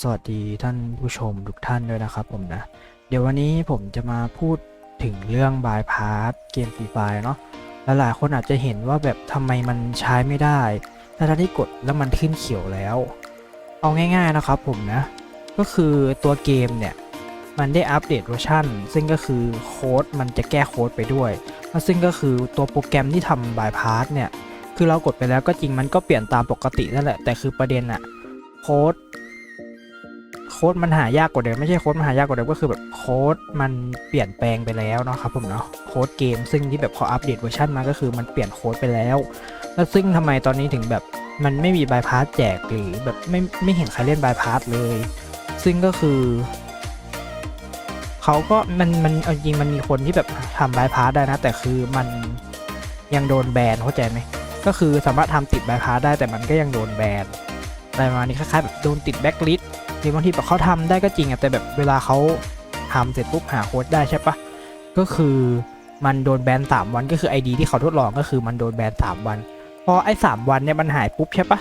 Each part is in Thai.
สวัสดีท่านผู้ชมทุกท่านด้วยนะครับผมนะ เดี๋ยววันนี้ผมจะมาพูดถึงเรื่องบายพาสเกมฟรีไฟเนาะและหลายคนอาจจะเห็นว่าแบบทำไมมันใช้ไม่ได้ถ้าท่านที่กดแล้วมันขึ้นเขียวแล้ว เอาง่ายๆนะครับผมนะ ก็คือตัวเกมเนี่ย มันได้อัปเดตเวอร์ชันซึ่งก็คือโค้ดมันจะแก้โค้ดไปด้วย ซึ่งก็คือตัวโปรแกรมที่ทำบายพาสเนี่ย คือเรากดไปแล้วก็จริงมันก็เปลี่ยนตามปกตินั่นแหละ แต่คือประเด็นอะโค้ด ค้ดมันหายากกว่าเดิมไม่ใช่โค้ดมันหายากกว่าเดิมก็คือแบบโค้ดมันเปลี่ยนแปลงไปแล้วเนาะครับผมเนาะโค้ดเกมซึ่งที่แบบพออัปเดตเวอร์ชันมาก็คือมันเปลี่ยนโค้ดไปแล้ว แล้วซึ่งทำไมตอนนี้ถึงแบบมันไม่มีบายพาสแจกหรือแบบไม่ไม่เห็นใครเล่นบายพาสเลย ซึ่งก็คือเขาก็มันมันเอาจริงมันมีคนที่แบบทำบายพาสได้นะ แต่คือมันยังโดนแบนเข้าใจไหมก็คือสามารถทำติดบายพาสได้แต่มันก็ยังโดนแบน อะไรประมาณนี้คล้ายๆแบบโดนติดแบ็คลิสหรือบางทีแบบเขาทำได้ก็จริงอะแต่แบบเวลาเขาทำเสร็จปุ๊บหาโค้ดได้ใช่ปะก็คือมันโดนแบนสามวันก็คือ ID ที่เขาทดลองก็คือมันโดนแบนสามวันพอไอ้สามวันเนี่ยมันหายปุ๊บใช่ปะ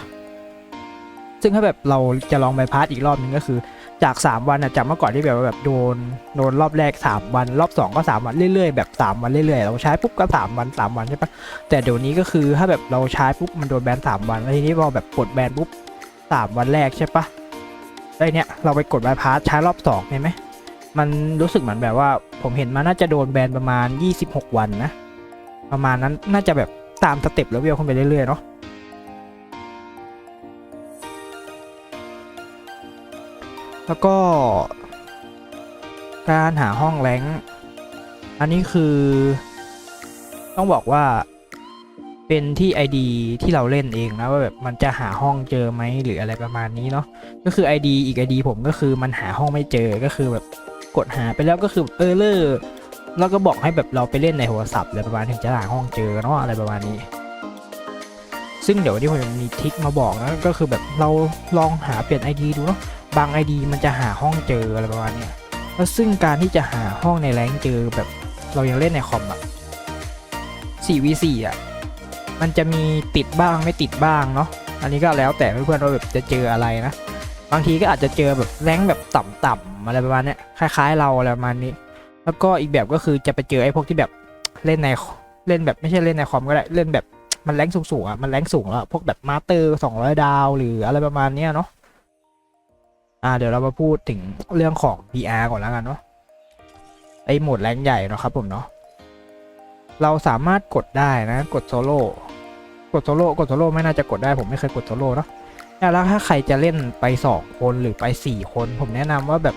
ซึ่งถ้าแบบเราจะลองบายพาสอีกรอบนึงก็คือจาก 3 วันอะจากเมื่อก่อนที่แบบแบบโดนโดนรอบแรก 3 วัน รอบ 2 ก็ 3 วันเรื่อยๆ แบบ 3 วันเรื่อยๆ เราใช้ปุ๊บก็ 3 วัน 3 วันใช่ปะแต่เดี๋ยวนี้ก็คือถ้าแบบเราใช้ปุ๊บมันโดนแบน3วันแล้วทีนี้พอแบบกดแบนปุ๊บ 3 วันแรกใช่ปะไอ้เนี้ยเราไปกดบายพาสใช้รอบ2เห็นไหมมันรู้สึกเหมือนแบบว่าผมเห็นมันน่าจะโดนแบนประมาณ 26 วันนะ ประมาณนั้นน่าจะแบบตามสเต็ปแล้วเวลขึ้นไปเรื่อยๆเนาะแล้วก็ การหาห้องแรงอันนี้คือ ต้องบอกว่า เป็นที่ ID ที่เราเล่นเองนะว่าแบบมันจะหาห้องเจอไหมหรืออะไรประมาณนี้เนาะก็คือ ID อีก ID ผมก็คือมันหาห้องไม่เจอก็คือแบบกดหาไปแล้วก็คือเออเลอร์แล้วก็บอกให้แบบเราไปเล่นในโทรศัพท์อะไรประมาณถึงจะหาห้องเจอเนาะอะไรประมาณนี้ ซึ่งเดี๋ยววันนี้ผมมีทิคมาบอกนะก็คือแบบเราลองหาเปลี่ยน ID ดูเนาะบาง ID มันจะหาห้องเจออะไรประมาณนี้แล้วซึ่งการที่จะหาห้องในแรงเจอแบบเรายังเล่นในคอมอะ 4v4 อะ มันจะมีติดบ้างไม่ติดบ้างเนาะอันนี้ก็แล้วแต่เพื่อนๆว่าแบบจะเจออะไรนะ บางทีก็อาจจะเจอแบบแรงแบบต่ำๆอะไรประมาณนี้คล้ายๆ เราอะไรประมาณนี้ แล้วก็อีกแบบก็คือจะไปเจอไอ้พวกที่แบบเล่นในเล่นแบบไม่ใช่เล่นในคอมก็ได้เล่นแบบมันแรงสูงๆอะมันแรงสูงแล้วพวกแบบมาสเตอร์200ดาวหรืออะไรประมาณนี้เนาะอ่าเดี๋ยวเรามาพูดถึงเรื่องของ VR ก่อนแล้วกันเนาะไอโหมดแรงใหญ่เนาะครับผมเนาะ เราสามารถกดได้นะกดโซโล่กดโซโล่กดโซโล่ไม่น่าจะกดได้ผมไม่เคยกดโซโล่เนาะแล้วถ้าใครจะเล่นไป 2 คนหรือไป 4 คน ผมแนะนำว่าแบบ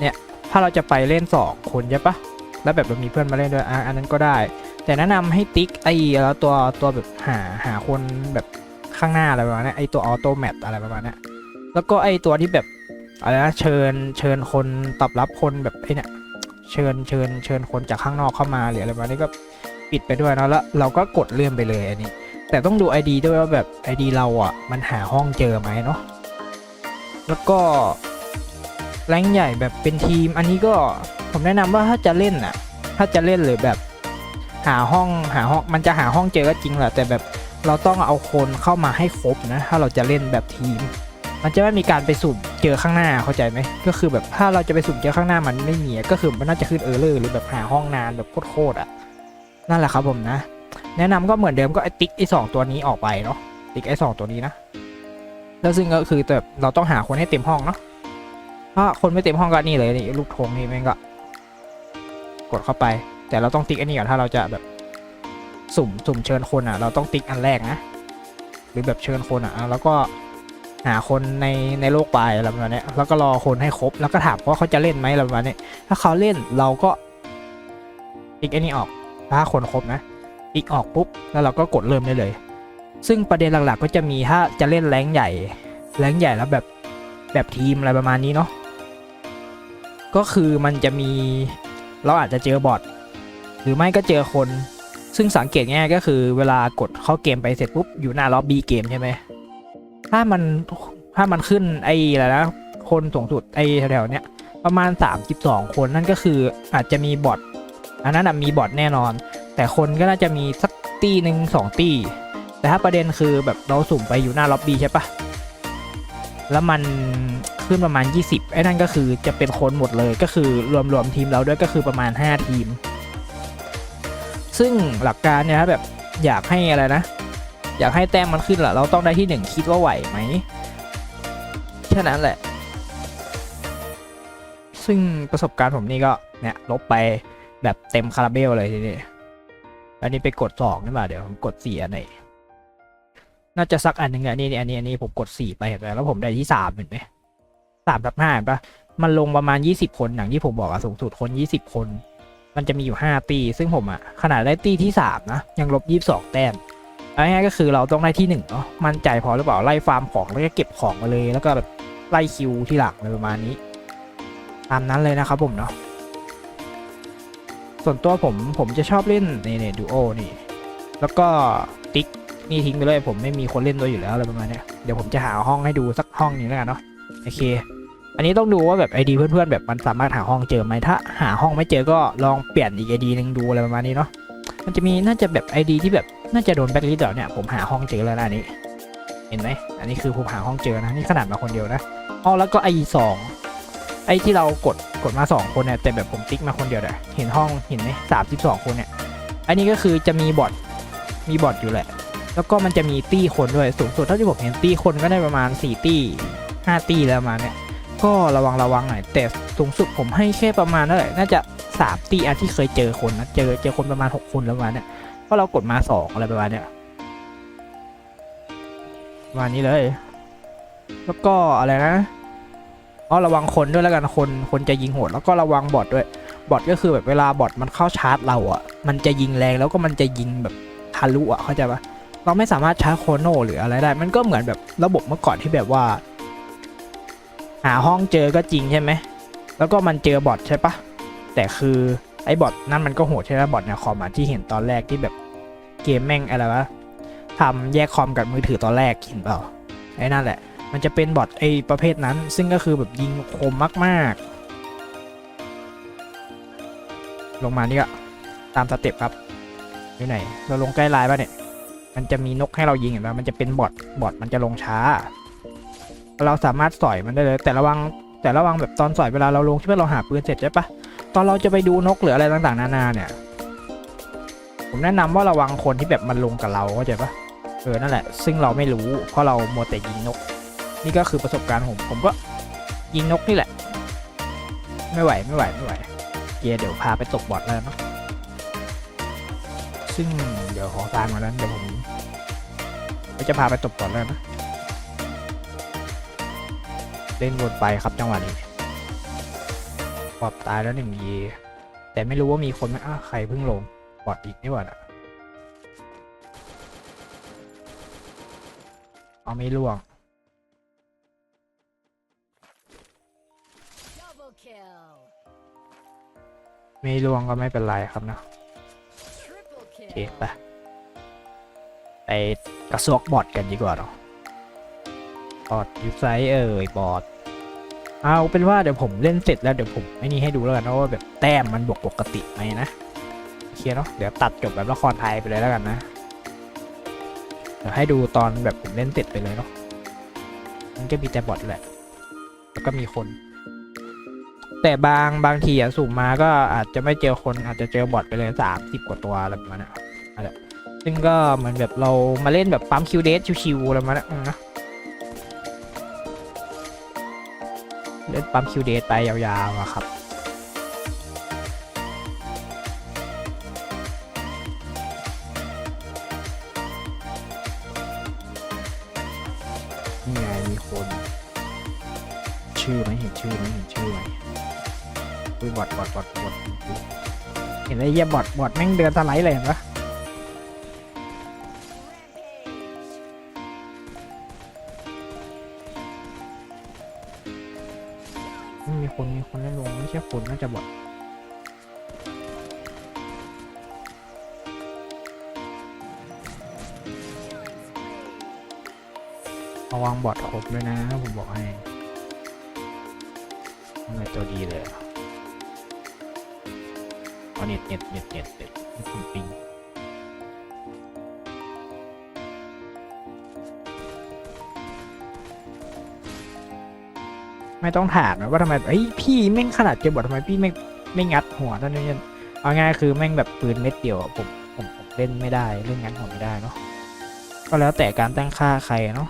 เนี่ย ถ้าเราจะไปเล่น 2 คนใช่ปะแล้วแบบเรามีเพื่อนมาเล่นด้วยอันนั้นก็ได้ แต่แนะนำให้ติ๊กไอ้แล้วตัวตัวแบบหาหาคนแบบข้างหน้าอะไรประมาณนี้ไอ้ตัวออโต้แมปอะไรประมาณนี้แล้วก็ไอ้ตัวที่แบบอะไรนะเชิญเชิญคนตอบรับคนแบบไอเนี่ย เชิญเชิญเชิญคนจากข้างนอกเข้ามาหรืออะไรประมาณนี้ก็ปิดไปด้วยเนาะแล้วเราก็กดเลื่อนไปเลยอันนี้ แต่ต้องดู ID ด้วยว่าแบบ ID เราอะมันหาห้องเจอไหมเนาะแล้วก็แรงใหญ่แบบเป็นทีม อันนี้ก็ผมแนะนำว่าถ้าจะเล่นอะ ถ้าจะเล่นหรือแบบหาห้องหาห้องมันจะหาห้องเจอก็จริงแหละแต่แบบเราต้องเอาคนเข้ามาให้ครบนะ ถ้าเราจะเล่นแบบทีม มันจะไม่มีการไปสุ่มเจอข้างหน้าเข้าใจไหมก็คือแบบถ้าเราจะไปสุ่มเจอข้างหน้ามันไม่มีก็คือมันน่าจะขึ้นเออร์เลอร์หรือแบบหาห้องนานแบบโคตรๆอะนั่นแหละครับผมนะ แนะนำก็เหมือนเดิมก็ไอติ๊กไอสองตัวนี้ออกไปเนาะติ๊กไอสองตัวนี้นะแล้วซึ่งก็คือแบบเราต้องหาคนให้เต็มห้องเนาะถ้าคนไม่เต็มห้องก็นี่เลยนี่ลูกธงนี่แม่งก็กดเข้าไป แต่เราต้องติ๊กอันนี้ก่อนถ้าเราจะแบบสุ่มสุ่มเชิญคนอะ เราต้องติ๊กอันแรกนะ หรือแบบเชิญคนอะแล้วก็ หาคนในในโลกไปอะไรประมาณนี้แล้วก็รอคนให้ครบ แล้วก็ถามว่าเขาจะเล่นไหมอะไรประมาณนี้ถ้าเขาเล่นเราก็ติ๊กไอ้นี่ออก ถ้าคนครบนะติ๊กออกปุ๊บ แล้วเราก็กดเริ่มได้เลย ซึ่งประเด็นหลักๆ ก็จะมีถ้าจะเล่นแรงใหญ่ แรงใหญ่แล้วแบบแบบทีมอะไรประมาณนี้เนาะ ก็คือมันจะมีเราอาจจะเจอบอทหรือไม่ก็เจอคน ซึ่งสังเกตง่ายก็คือเวลากดเข้าเกมไปเสร็จปุ๊บอยู่หน้าล็อบบี้เกมใช่ไหม ถ้ามันถ้ามันขึ้นไอ้อะไรนะคนสูงสุดไอ้แถวๆเนี้ยประมาณ 32 คนนั่นก็คืออาจจะมีบอทอันนั้นนะมีบอทแน่นอน แต่คนก็น่าจะมีสักตีหนึ่งสองตีแต่ถ้าประเด็นคือแบบเราสุ่มไปอยู่หน้าล็อบบี้ใช่ปะแล้วมันขึ้นประมาณ 20 ไอ้นั่นก็คือจะเป็นคนหมดเลยก็คือรวมรวมทีมเราด้วยก็คือประมาณ 5 ทีม ซึ่งหลักการเนี่ยแบบอยากให้อะไรนะ อยากให้แต้มมันขึ้นละเราต้องได้ที่หนึ่งคิดว่าไหวไหมแค่นั้นแหละ ซึ่งประสบการณ์ผมนี่ก็เนี่ยลบไปแบบเต็มคาราเบลเลยทีนี้อันนี้ไปกดสองนี่มาเดี๋ยวผมกดสี่อันไหนน่าจะสักอันหนึ่งอันนี้อันนี้อันนี้ผมกดสี่ไปเห็นไหมแล้วผมได้ที่สามเห็นไหมสามทับห้าเห็นปะมันลงประมาณยี่สิบคนอย่างที่ผมบอกอะสูงสุดคนยี่สิบคน มันจะมีอยู่ห้าตี ซึ่งผมอะขนาดได้ตีที่สามนะยังลบยี่สิบสองแต้ม เอาง่ายๆก็คือเราต้องได้ที่หนึ่งเนาะมั่นใจพอหรือเปล่าไล่ฟาร์มของแล้วก็เก็บของมาเลยแล้วก็แบบไล่คิวที่หลังอะไรประมาณนี้ ตามนั้นเลยนะครับผมเนาะส่วนตัวผมผมจะชอบเล่นในเนดูโอนี่ แล้วก็ติ๊กนี่ทิ้งไปเลยผมไม่มีคนเล่นด้วอยู่แล้วอะไรประมาณนี้เดี๋ยวผมจะหาห้องให้ดูสักห้องหนึงแล้วกันเนาะโอเค อันนี้ต้องดูว่าแบบไอดีเพื่อนๆแบบมันสามารถหาห้องเจอไหมถ้า หาห้องไม่เจอก็ลองเปลี่ยนอีกไอดีหนึ่งดูอะไรประมาณนี้เนาะมันจะมีน่าจะแบบไอดีที่แบบ น่าจะโดนแบ็คลิสต์เดี๋ยวเนี่ยผมหาห้องเจอแล้วนะอันนี้ เห็นไหมอันนี้คือผมหาห้องเจอนะนี่ขนาดมาคนเดียวนะอ๋อแล้วก็ไอสองไอที่เรากดกดมาสองคนเนี่ยแต่แบบผมติ๊กมาคนเดียวเลยเห็นห้องเห็นไหมสามสิบสองคนเนี่ยอันนี้ก็คือจะมีบอทมีบอทอยู่แหละ แล้วก็มันจะมีตี้คนด้วยสูงสุดเท่าที่ผมเห็นตี้คนก็ได้ประมาณสี่ตี้ห้าตี้แล้วมาเนี่ยก็ระวังระวังหน่อยแต่สูงสุดผมให้แค่ประมาณนั่นแหละน่าจะสามตีอันที่เคยเจอคนนะเจอเจอคนประมาณหกคนแล้วประมาณเนี้ย ราะเรากดมาสองอะไรประมาณเนี้ยประมาณนี้เลย แล้วก็อะไรนะอ๋อระวังคนด้วยแล้วกันคนคนจะยิงโหดแล้วก็ระวังบอทด้วยบอทก็คือแบบเวลาบอทมันเข้าชาร์จเราอะ มันจะยิงแรงแล้วก็มันจะยิงแบบทะลุอะเข้าใจปะเราไม่สามารถชาร์จโคโนหรืออะไรได้ มันก็เหมือนแบบระบบเมื่อก่อนที่แบบว่า หาห้องเจอก็จริงใช่ไหมแล้วก็มันเจอบอทใช่ปะแต่คือไอ้บอทนั่นมันก็โหดใช่ไหมบอทเนี่ยคอมที่เห็นตอนแรกที่แบบ เกมแม่งอะไรวะทำแยกคอมกับมือถือตอนแรกเห็นเปล่าไอ้นั่นแหละ มันจะเป็นบอทไอ้ประเภทนั้น ซึ่งก็คือแบบยิงคมมากๆ ลงมานี่ก็ตามสเต็ปครับอยู่ไหน เราลงใกล้ลน์ป่ะเนี่ย มันจะมีนกให้เรายิงเห็นป่ะมันจะเป็นบอทบอทมันจะลงช้า เราสามารถสอยมันได้เลย แต่ระวังแต่ระวังแบบตอนสอยเวลาเราลงที่ว่าเราหาปืนเสร็จใช่ปะตอนเราจะไปดูนกหรืออะไรต่างๆ นานาเนี่ย ผมแนะนำว่าระวังคนที่แบบมันลงกับเราเข้าใจปะเออนั่นแหละ ซึ่งเราไม่รู้เพราะเราโมแต่ยิงนก นี่ก็คือประสบการณ์ผมผมก็ยิงนกนี่แหละ ไม่ไหวไม่ไหวไม่ไหวเยเดี๋ยวพาไปตกบอทแล้วเนาะซึ่งเดี๋ยวขอตามมาแล้วเดี๋ยวผมก็จะพาไปตกบอทแล้วนะ เล่นวนไปครับจังหวะนี้บอดตายแล้วหนึ่งยีแต่ไม่รู้ว่ามีคนไหมอ้าใครเพิ่งลง บอดอีกนี่หว่าน่ะเอาไม่ล่วง Double kill. ไม่ล่วงก็ไม่เป็นไรครับนะ Triple โอเค kill. ไปไปกระซวกบอดกันดีกว่าเนาะบอดยูไซเอ่ยบอดเอาเป็นว่าเดี๋ยวผมเล่นเสร็จแล้วเดี๋ยวผมไอ้นี่ให้ดูแล้วกันนะว่าแบบแต้มมันบวกปกติไหมนะโอ เคเนาะเดี๋ยวตัดจบแบบละครไทยไปเลยแล้วกันนะเดี๋ยวให้ดูตอนแบบผมเล่นเสร็จไปเลยเนาะมันก็มีแต่บอทแหละ แล้วก็มีคน แต่บางบางทีอะสุ่มมาก็อาจจะไม่เจอคนอาจจะเจอบอทไปเลยสามสิบกว่าตัวอะไรประมาณนั้นอะไรซึ่งก็เหมือนแบบเรามาเล่นแบบปั๊มคิวเดสชิวๆอะไรประมาณนั้นนะเล่นปั๊มคิวเดสไปยาวๆอะครับ อไหมเห็นชื่อไหมเห็นชื่อไหมอุ้ยบอดบอดบอดบอดเห็นไอ้เหี้ยบอดบอดแม่งเดินสไลด์เลยเห็นปะมีคนมีคนเล่นลงไม่ใช่คนน่าจะบอดระวังบอดครบด้วยนะ ผมบอกให้ ไมตัวดีเลยอะเอาเน็ตเน็ตเน็ตเน็ตเน็ตนี่คุณปิงไม่ต้องถามนะว่าทำไมเอ้ยพี่แม่งขนาดเจอบททำไมพี่ไม่ไม่งัดหัวนั่นนี่เอาง่ายคือแม่งแบบปืนเม็ดเดียวผมผมผมเล่นไม่ได้เล่นงัดหัวไม่ได้เนาะก็แล้วแต่การตั้งค่าใครเนาะ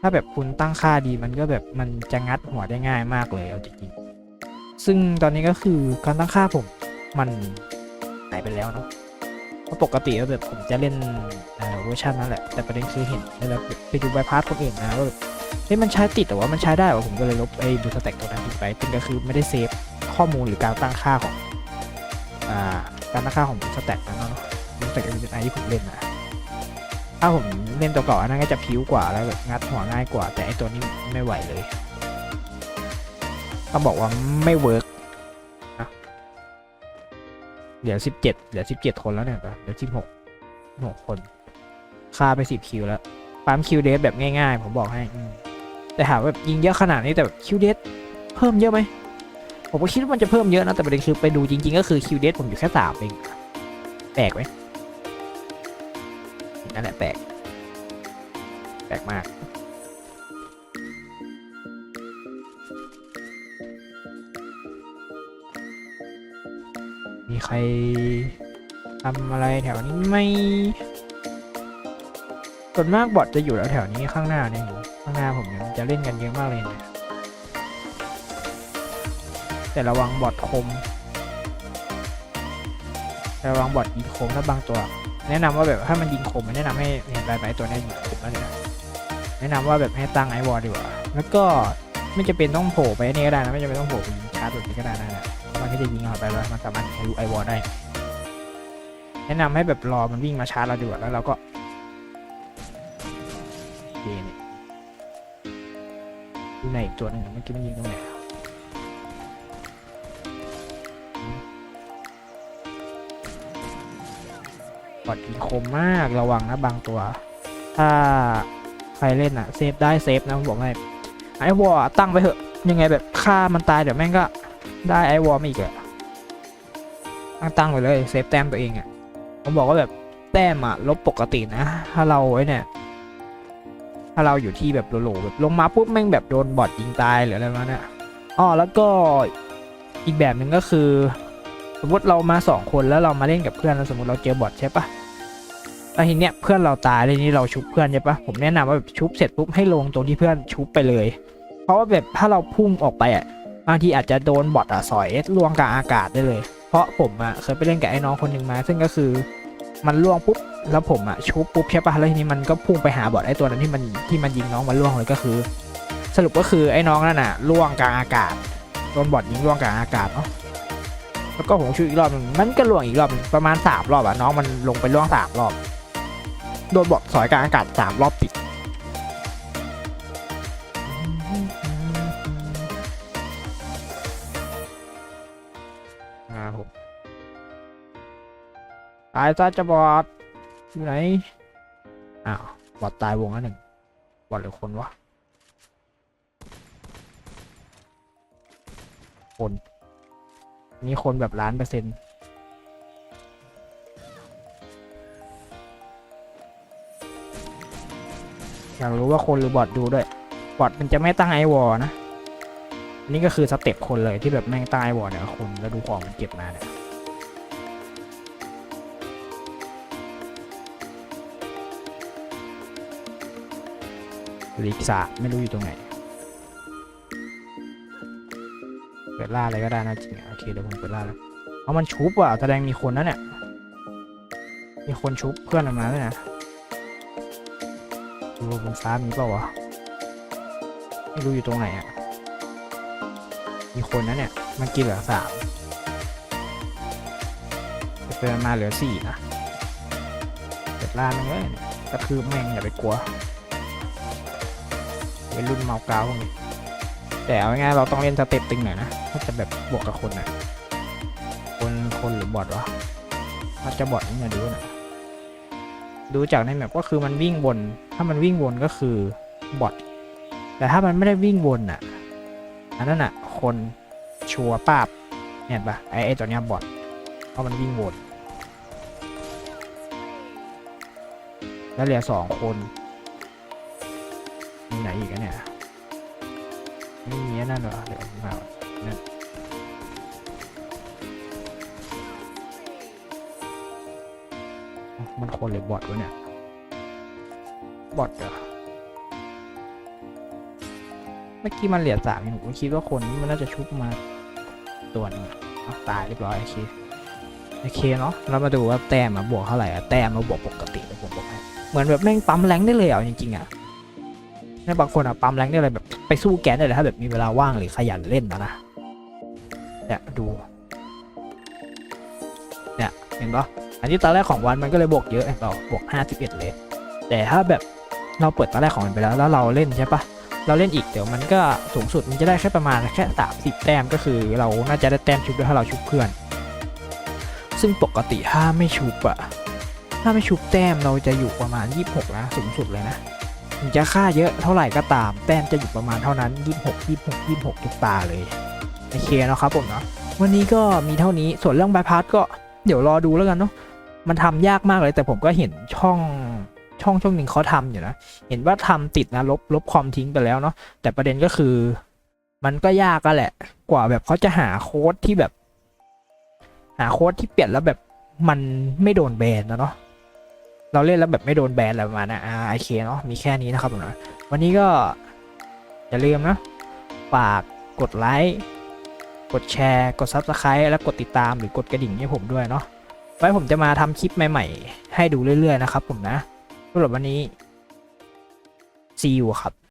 ถ้าแบบคุณตั้งค่าดีมันก็แบบมันจะงัดหัวได้ง่ายมากเลยเอาจริงๆซึ่งตอนนี้ก็คือการตั้งค่าผมมันหายไปแล้วเนาะเพราะปกติแล้วแบบผมจะเล่นเวอร์ชันนั่นแหละ แต่ประเด็นคือเห็นแล้วไปดูใบพาสคนอื่นนะว่าแบบเฮ้ยมันใช้ติดแต่ว่ามันใช้ได้ว่ะผมก็เลยลบไอ้บูสแต็กตัวนั้นทิ้งไปซึ่งก็คือไม่ได้เซฟข้อมูลหรือการตั้งค่าของอ่าการตั้งค่าของบูสแต็กนั้นเนาะบูสแต็กเอ็มไอที่ผมเล่นนะ ถ้าผมเล่นตัวเก่าอันนั้นก็จะพิ้วกว่าแล้วแบบงัดหัวง่ายกว่า แต่ไอตัวนี้ไม่ไหวเลยต้องบอกว่าไม่เวิร์กนะเหลือสิบเจ็ดเหลือสิบเจ็ดคนแล้วเนี่ยเหลือสิบหกหกคนค่าไปสิบคิวแล้วปั๊มคิวเดสแบบง่ายๆ ผมบอกให้แต่ถามว่ายิงเยอะขนาดนี้แต่แบบคิวเดสเพิ่มเยอะไหมผมก็คิดว่ามันจะเพิ่มเยอะนะแต่ประเด็นคือไปดูจริง ๆ ก็คือคิวเดสผมอยู่แค่สามเองแปลกไหม นั่นแหละแปลก แปลกมาก มีใครทำอะไรแถวนี้ไหมส่วนมากบอทจะอยู่แถวๆนี้ข้างหน้าเนี่ยอยู่ข้างหน้าผมเนี่ยจะเล่นกันเยอะมากเลยนี่ยแต่ระวังบอทคม ระวังบอทยิงคมถ้าบางตัว แนะนำว่าแบบถ้ามันยิงคมมันแนะนำให้เห็นใบใบตัวนี้ยยิงคมแล้วเนี่ยแนะนำว่าแบบให้ตั้งไอวอลดีกว่าแล้วก็ไม่จะเป็นต้องโผล่ไปนี่ก็ได้นะไม่จำเป็นต้องโผล่ไปยิงชาร์จแบบนี้ก็ได้นะเนี่ยมันก็จะยิงออกไปแล้วมันสามารถทะลุไอวอลได้ แนะนำให้แบบรอมันวิ่งมาชาร์จเราดีกว่าแล้วเราก็เคเนี่ยดูไหนอีกตัวนึงเมื่อกี้มันยิงตรงไหน อดยิงคมมากระวังนะบางตัว ถ้าใครเล่นอะเซฟได้เซฟนะผมบอกให้ไอวอลตั้งไปเถอะยังไงแบบฆ่ามันตายเดี๋ยวแม่งก็ได้ไอวอลมาอีกอะตั้งตั้งไปเลยเซฟแต้มตัวเองอะผมบอกว่าแบบแต้มอะลบปกตินะ ถ้าเราไว้เนี่ย ถ้าเราอยู่ที่แบบโหลแบบลงมาปุ๊บแม่งแบบโดนบอทยิงตายหรืออะไรมาเนี้ยอ๋อแล้วก็อีกแบบหนึ่งก็คือ สมมติเรามาสองคนแล้วเรามาเล่นกับเพื่อนแล้วสมมติเราเจอบอทใช่ปะ แล้วทีเนี้ยเพื่อนเราตายเลยนี่เราชุบเพื่อนใช่ปะผมแนะนำว่าแบบชุบเสร็จปุ๊บให้ลงตรงที่เพื่อนชุบไปเลย เพราะว่าแบบถ้าเราพุ่งออกไปอะบางทีอาจจะโดนบอทอะสอยล่วงกลางอากาศได้เลย เพราะผมอะเคยไปเล่นกับไอ้น้องคนหนึ่งมา ซึ่งก็คือมันล่วงปุ๊บแล้วผมอะชุบปุ๊บใช่ปะแล้วทีนี้มันก็พุ่งไปหาบอดไอ้ตัวนั้นที่มันที่มันยิงน้องมันล่วงเลยก็คือ สรุปก็คือไอ้น้องนั่นน่ะล่วงกลางอากาศโดนบอดยิงล่วงกลางอากาศเนาะแล้วก็ผมชุบอีกรอบนึงมันก็ล่วงอีกรอบประมาณสามรอบอะน้องมันลงไปล่วงสามรอบ โดนบอดสอยกลางอากาศสามรอบติดตายซะจะบอดอยู่ไหน อ้าว บอดตายวงล้วหนึ่ง บอดหรือคนวะ คน นี่คนแบบล้านเปอร์เซ็นต์ อยากรู้ว่าคนหรือบอดดูด้วย บอดมันจะไม่ตั้งไอวอลนะ นี่ก็คือสเต็ปคนเลยที่แบบแม่งตั้งไอวอลเนี่ยคนแล้วดูของมันเก็บมาเนี่ยลีกสาไม่รู้อยู่ตรงไหน เปิดล่าอะไรก็ได้นะจริงโอเคเดี๋ยวผมเปิดล่าแล้วเอามันชุบว่ะแสดงมีคนนะเนี่ย มีคนชุบเพื่อนออกมาด้วยนะ ดูบนฟ้ามีเปล่าวะไม่รู้อยู่ตรงไหนอะ มีคนนะเนี่ยมันกินเหลือสามเปิดมาเหลือสี่นะเปิดล่าแม่งเลยเนี่ยกระทืบแม่งอย่าไปกลัวเป็นรุ่นเมากาวพวกนี้แต่เอาง่ายเราต้องเล่นสเต็ปตึงหน่อยนะถ้าจะแบบบวกกับคนนะคนคนหรือบอทวะถ้าจะบอทนี่มาดูนะ ดูจากในแมปก็คือมันวิ่งวน ถ้ามันวิ่งวนก็คือบอทแต่ถ้ามันไม่ได้วิ่งวนอะอันนั้นอะ คนชัวป้าบเห็นปะไอ้ไอ้ตัวเนี้ยบอทเพราะมันวิ่งวนแล้วเหลือสองคนมีไหนอีกอะเนี่ยไม่มีนั่นเหรอเดี๋ยวมานั่น มันคนหรือบอทวะเนี่ย บอทเหรอ เมื่อกี้มันเหรียญสามผมก็คิดว่าคนมันน่าจะชุบมาตัวนึงเอาตายเรียบร้อยโอเคโอเคเนาะเรามาดูว่าแต้มมาบวกเท่าไหร่อะแต้มมาบวกปกติเลยผมบอกให้เหมือนแบบแม่งปั๊มแรงได้เลยอะจริงๆอะในบางคนอะปั๊มแรงได้เลยแบบไปสู้แกนได้เลยถ้าแบบมีเวลาว่างหรือขยันเล่นนะนะเนี่ยดูเนี่ยเห็นปะ อันนี้ตอนแรกของวันมันก็เลยบวกเยอะเห็นปะบวกห้าสิบเอ็ดเลย แต่ถ้าแบบเราเปิดตอนแรกของมันไปแล้วแล้วเราเล่นใช่ปะเราเล่นอีกเดี๋ยวมันก็สูงสุดมันจะได้แค่ประมาณแค่สามสิบแต้มก็คือ เราน่าจะได้แต้มชุบด้วยถ้าเราชุบเพื่อน ซึ่งปกติถ้าไม่ชุบอะถ้าไม่ชุบแต้มเราจะอยู่ประมาณ 26 นะสูงสุดเลยนะถึงจะค่าเยอะเท่าไหร่ก็ตาม แต้มจะอยู่ประมาณเท่านั้น 26 26 26 ทุกตาเลยโอเคนะครับผมเนาะวันนี้ก็มีเท่านี้ส่วนเรื่องบายพาสก็เดี๋ยวรอดูแล้วกันเนาะ มันทำยากมากเลย แต่ผมก็เห็นช่องช่องช่องหนึ่งเขาทำอยู่นะ เห็นว่าทำติดนะลบลบคอมทิ้งไปแล้วเนาะแต่ประเด็นก็คือ มันก็ยากก็แหละ กว่าแบบเขาจะหาโค้ดที่แบบ หาโค้ดที่เปลี่ยนแล้วแบบมันไม่โดนแบนนะเนาะเราเล่นแล้วแบบไม่โดนแบนอะไรประมาณนะอ่าโอเคเนาะมีแค่นี้นะครับผมนะวันนี้ก็อย่าลืมนะฝากกดไลค์กดแชร์ กด Subscribe และกดติดตามหรือกดกระดิ่งให้ผมด้วยเนาะ ไว้ผมจะมาทำคลิปใหม่ ๆ ให้ดูเรื่อย ๆ นะครับผมนะสำหรับวันนี้ see you ครับ